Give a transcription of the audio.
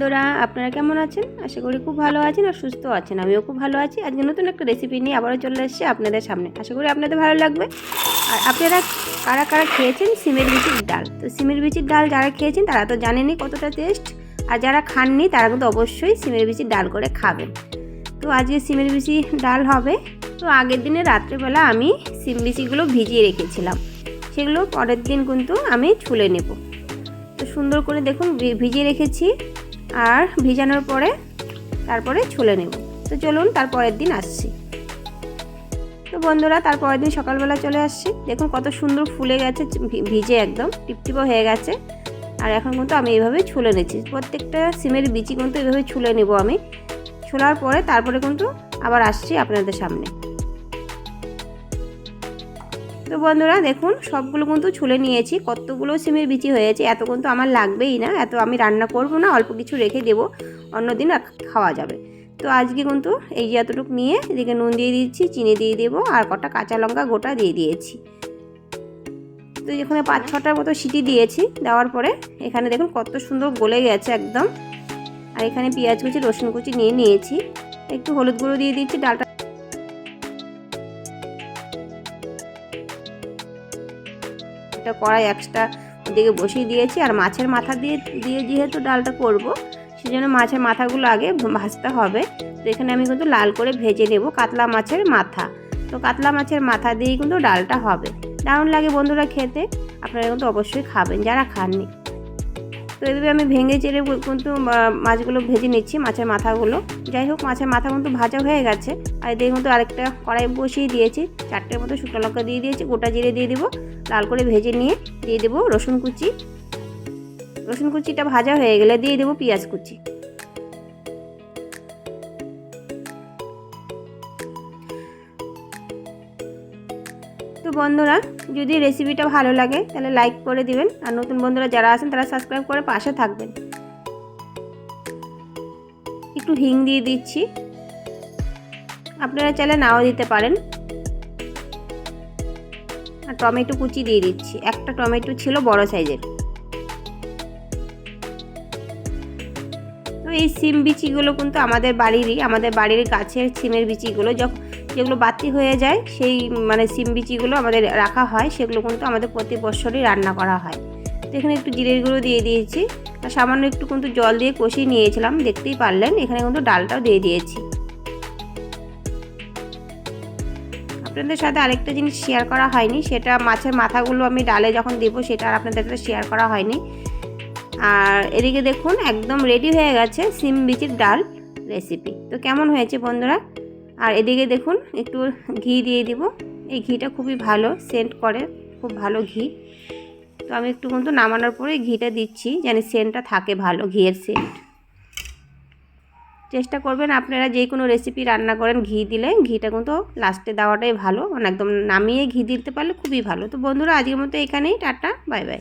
বন্ধুরা, আপনারা কেমন আছেন? আশা করি খুব ভালো আছেন আর সুস্থ আছেন। আমিও খুব ভালো আছি। আজকে নতুন একটা রেসিপি নিয়ে আবারও চলে এসেছি আপনাদের সামনে। আশা করি আপনাদের ভালো লাগবে। আর আপনারা কারা কারা খেয়েছেন সিমের বিচির ডাল? তো সিমের বিচির ডাল যারা খেয়েছেন, তারা তো জানেনই কতটা টেস্ট আর যারা খাননি, তারা কিন্তু অবশ্যই সিমের বিচির ডাল করে খাবেন। তো আজকে সিমের বিচি ডাল হবে। তো আগের দিনে রাত্রেবেলা আমি সিম বিচিগুলো ভিজিয়ে রেখেছিলাম। সেগুলো পরের দিন কিন্তু আমি ছুলে নেব। তো সুন্দর করে দেখুন ভিজিয়ে রেখেছি। আর ভিজানোর পরে তারপরে ছুলে নেব। তো চলুন তারপরের দিন আসছি। তো বন্ধুরা তারপরের দিন সকালবেলা চলে আসছি। দেখুন কত সুন্দর ফুলে গেছে ভিজে একদম, টিপটিপও হয়ে গেছে। আর এখন কিন্তু আমি এইভাবে ছুলে নিচ্ছি। প্রত্যেকটা সিমের বিচি কিন্তু এইভাবে ছুলে নেব আমি। ছোলার পরে তারপরে কিন্তু আবার আসছি আপনাদের সামনে। তো বন্ধুরা দেখুন, সবগুলো কিন্তু ছুলে নিয়েছি। কতগুলো সিমের বিচি হয়েছে, এত কিন্তু আমার লাগবেই না, এত আমি রান্না করব না, অল্প কিছু রেখে দেবো, অন্যদিন খাওয়া যাবে। তো আজকে কিন্তু এই যে এতটুকু নিয়ে, এদিকে নুন দিয়ে দিচ্ছি, চিনি দিয়ে দেবো, আর কটা কাঁচা লঙ্কা গোটা দিয়ে দিয়েছি। তো এখানে পাঁচ ছটার মতো সিটি দিয়েছি, দেওয়ার পরে এখানে দেখুন কত সুন্দর গলে গেছে একদম। আর এখানে পেঁয়াজ কুচি, রসুন কুচি নিয়ে নিয়েছি। একটু হলুদ গুঁড়ো দিয়ে দিচ্ছি, ডালটা একটা কড়াই এক্সট্রা ওদিকে বসিয়ে দিয়েছি। আর মাছের মাথা দিয়ে দিয়ে যেহেতু ডালটা করব সেই জন্য মাছের মাথাগুলো আগে ভাজতে হবে। তো এখানে আমি কিন্তু লাল করে ভেজে নেব কাতলা মাছের মাথা। তো কাতলা মাছের মাথা দিয়েই কিন্তু ডালটা হবে। দারুণ লাগে বন্ধুরা খেতে। আপনারা কিন্তু অবশ্যই খাবেন, যারা খাননি। তো এভাবে আমি ভেঙে চেড়ে কিন্তু মাছগুলো ভেজে নিচ্ছি, মাছের মাথাগুলো। যাই হোক, মাছের মাথা কিন্তু ভাজা হয়ে গেছে। আর এদের মতো আরেকটা কড়াই বসিয়ে দিয়েছি। চারটে মতো শুকনো লঙ্কা দিয়ে দিয়েছি, গোটা জিরে দিয়ে দেবো। লাল করে ভেজে নিয়ে দিয়ে দেবো রসুন কুচি। রসুন কুচিটা ভাজা হয়ে গেলে দিয়ে দেবো পেঁয়াজ কুচি। তো বন্ধুরা, যদি রেসিপিটা ভালো লাগে, তাহলে লাইক করে দিবেন। আর নতুন বন্ধুরা যারা আছেন, তারা সাবস্ক্রাইব করে পাশে থাকবেন। একটু হিং দিয়ে দিচ্ছি। আপনারা চাইলে নাও দিতে পারেন। আর টমেটো কুচি দিয়ে দিচ্ছি। একটা টমেটো ছিল বড় সাইজের। তো এই সিম বিচিগুলো কিন্তু আমাদের বাড়িরই, আমাদের বাড়ির গাছের সিমের বিচিগুলো যখন যেগুলো বাতি হয়ে যায়, সেই মানে সিম বিচিগুলো আমাদের রাখা হয়, সেগুলো কিন্তু আমাদের প্রতি বছরই রান্না করা হয়। তো এখানে একটু জিরের গুঁড়ো দিয়ে দিয়েছি। আর সামান্য একটু কিন্তু জল দিয়ে কষিয়ে নিয়েছিলাম, দেখতেই পারলেন, এখানে কিন্তু ডালটাও দিয়ে দিয়েছি। আপনাদের সাথে আরেকটা জিনিস শেয়ার করা হয়নি, সেটা মাছের মাথাগুলো আমি ডালে যখন দেবো, সেটা আর আপনাদের সাথে শেয়ার করা হয়নি। আর এদিকে দেখুন, একদম রেডি হয়ে গেছে সিম বিচির ডাল রেসিপি তো কেমন হয়েছে বন্ধুরা? আর এদিকে দেখুন, একটু ঘি দিয়ে দিব। এই ঘিটা খুবই ভালো সেন্ট করে, খুব ভালো ঘি। তো আমি একটু কিন্তু নামানোর পরে ঘিটা দিচ্ছি, যেন সেন্টটা থাকে ভালো ঘিয়ের সেন্ট চেষ্টা করবেন আপনারা যে কোনো রেসিপি রান্না করেন ঘি দিলে, ঘিটা কিন্তু লাস্টে দেওয়াটাই ভালো। মানে একদম নামিয়ে ঘি দিতে পারলে খুবই ভালো। তো বন্ধুরা, আজকের মতো এখানেই, টাটা বাই বাই